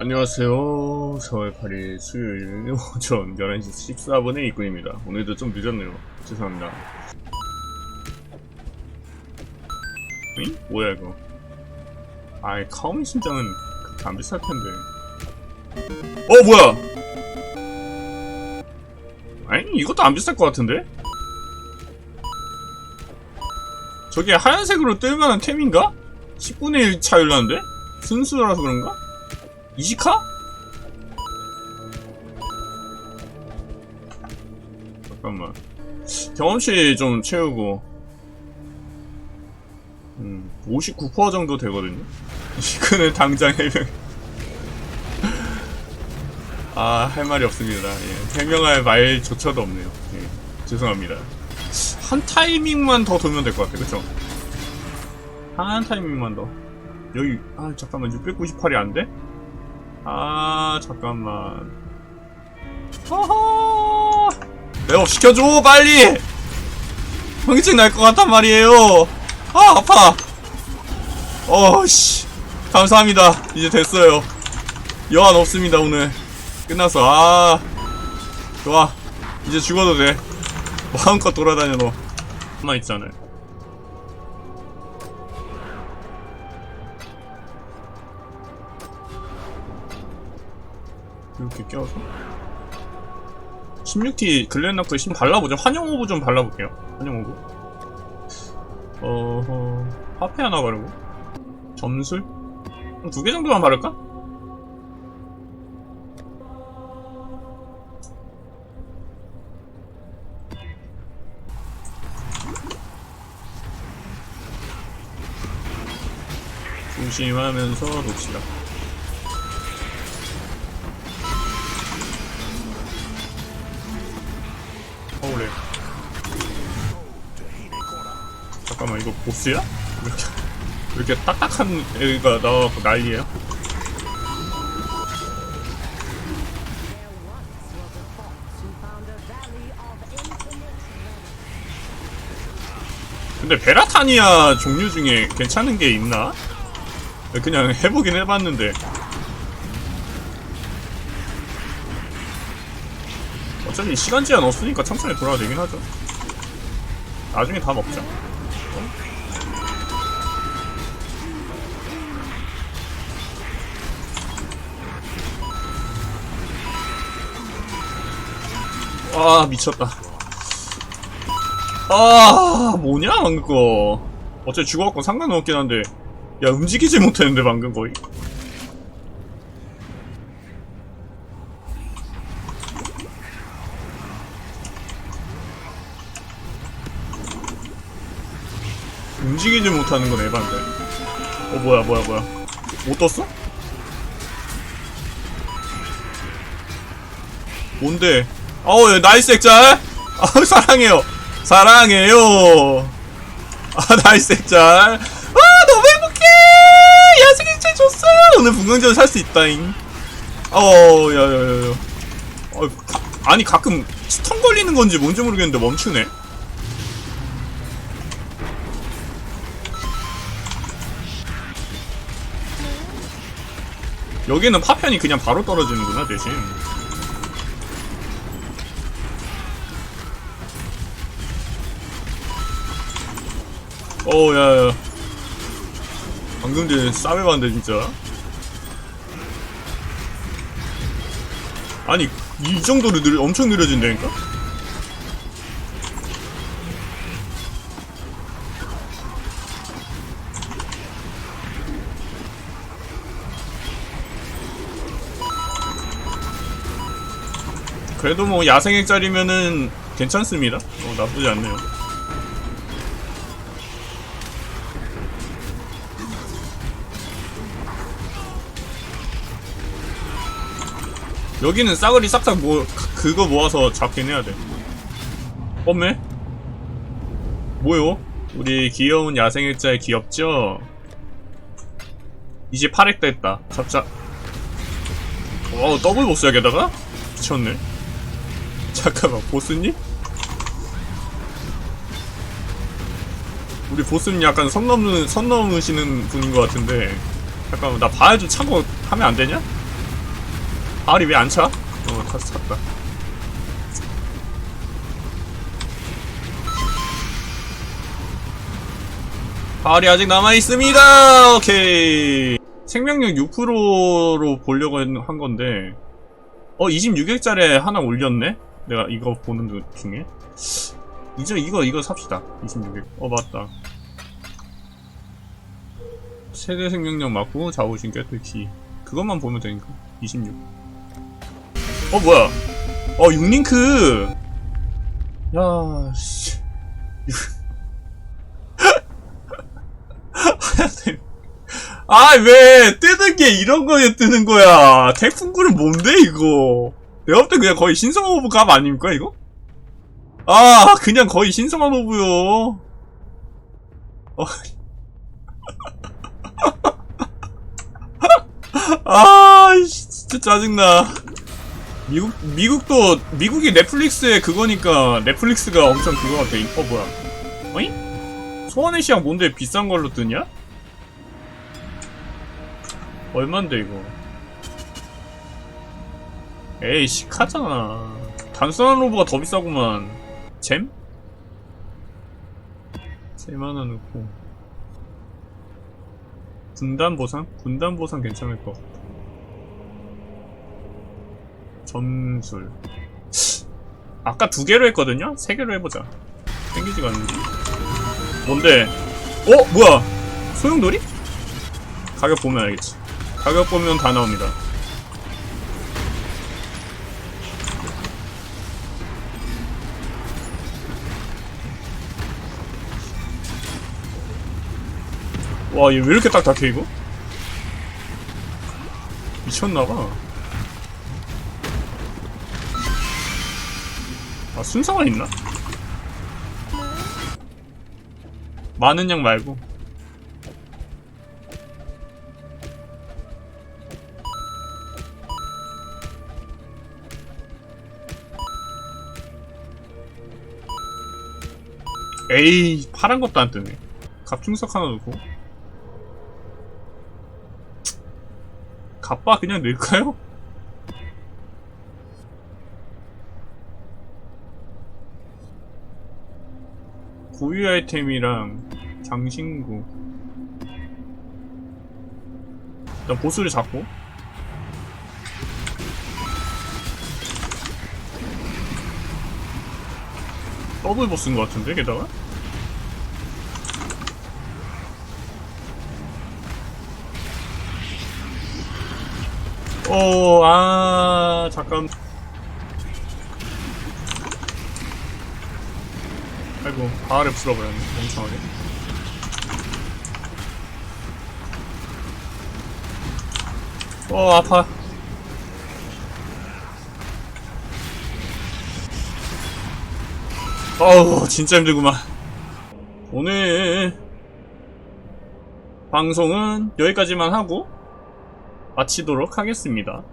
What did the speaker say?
안녕하세요. 4월 8일 수요일 오전 11시 14분의 입구입니다. 오늘도 좀 늦었네요. 죄송합니다. 응? 뭐야 이거? 아이 카오미 신장은 그렇게 안 비쌀 텐데. 어 뭐야? 아니 이것도 안 비쌀 것 같은데? 저게 하얀색으로 뜰만한 템인가? 10분의 1 차이를 나는데? 순수라서 그런가? 이시카? 잠깐만. 경험치 좀 채우고. 음, 59% 정도 되거든요? 이거는 당장 해명. 아 할 말이 없습니다. 예, 해명할 말조차도 없네요. 예, 죄송합니다. 한 타이밍만 더 돌면 될 것 같아 그쵸? 한 타이밍만 더. 여기 아 잠깐만. 698이 안 돼? 아 잠깐만. 허허! 내업 시켜줘 빨리! 현기증 날 것 같단 말이에요. 아 아파. 어씨. 감사합니다. 이제 됐어요. 여한 없습니다 오늘. 끝났어. 아 좋아. 이제 죽어도 돼. 마음껏 돌아다녀 너. 가만 있잖아 이렇게 껴서. 16T 글렌나프에 좀 발라보죠. 환영 오브 좀 발라볼게요. 환영 오브. 어허 화폐 하나 바르고. 점술? 두 개 정도만 바를까? 조심하면서 놓치다 잠깐만 이거 보스야? 왜 이렇게, 왜 이렇게 딱딱한 애가 나와갖고 난리야? 근데 베라타니아 종류 중에 괜찮은 게 있나? 그냥 해보긴 해봤는데 어차피 시간 제한 없으니까 천천히 돌아도 되긴 하죠. 나중에 다 먹자. 아 미쳤다. 아 뭐냐 방금 거. 어차피 죽어갖고 상관은 없긴 한데 야 움직이지 못했는데 방금 거의. 움직이지 못하는 건 에반데. 어 뭐야 뭐야 뭐야. 못 떴어? 뭔데? 어우 예, 나이스 액짤. 아 사랑해요. 사랑해요. 아 나이스 액짤. 아 너무 행복해. 야생 액짤 줬어요. 오늘 분광전 살 수 있다잉. 어 야야야야. 어, 가, 아니 가끔 스턴 걸리는 건지 뭔지 모르겠는데 멈추네. 여기는 파편이 그냥 바로 떨어지는구나 대신 어우 야야 방금 전에 싸매 봤는데 진짜 아니 이 정도로 느려, 엄청 느려진다니까? 그래도 뭐 야생액 짜리면은 괜찮습니다. 어, 나쁘지 않네요. 여기는 싸그리 싹싹 뭐 그거 모아서 잡긴 해야 돼. 뻔매? 뭐요? 우리 귀여운 야생일자의 귀엽죠? 이제 8액 됐다. 잡자. 어 더블 보스야 게다가? 미쳤네. 잠깐만 보스님? 우리 보스님 약간 선 넘는 선 넘으시는 분인 것 같은데 잠깐만 나 봐야지 참고 하면 안 되냐? 발이 왜 안 차? 어, 탔, 탔다. 발이 아직 남아 있습니다. 오케이. 생명력 6%로 보려고 했- 한 건데, 어 26액짜리 하나 올렸네. 내가 이거 보는 도- 중에. 이제 이거 이거 삽시다. 26액. 어 맞다. 최대 생명력 맞고 자우신 깨뜨기. 그것만 보면 되니까. 26. 어 뭐야? 어 6링크. 야 씨. 하얀색. 아, 왜, 뜨는 게 이런 거에 뜨는 거야. 태풍구는 뭔데, 이거? 내가 볼 때 그냥 거의 신성한 오브 값 아닙니까, 이거? 아, 그냥 거의 신성한 오브요. 어. 아, 씨, 진짜 짜증나. 미국, 미국도, 미국이 넷플릭스의 그거니까, 넷플릭스가 엄청 그거 같아. 어, 뭐야. 어잉? 소환의 시장 뭔데 비싼 걸로 뜨냐? 얼만데 이거 에이씨 카잖아 단순한 로브가 더 비싸구만 잼? 잼 하나 넣고 군단 보상? 군단 보상 괜찮을 것 같아 점술 아까 두 개로 했거든요? 세 개로 해보자 땡기지가 않는데 뭔데? 어? 뭐야? 소용돌이? 가격 보면 알겠지 가격 보면 다 나옵니다. 와, 얘 왜 이렇게 딱딱해, 이거? 미쳤나봐. 아, 순서가 있나? 많은 양 말고. 에이 파란 것도 안 뜨네 갑충석 하나 넣고 갑바 그냥 넣을까요? 고유 아이템이랑 장신구. 일단 보스를 잡고. 더블 보스인 것 같은데 게다가? 어, 아, 잠깐. 아이고, 바알을 풀어버렸네, 멍청하게. 어, 아파. 어우, 진짜 힘들구만. 오늘, 방송은 여기까지만 하고, 마치도록 하겠습니다.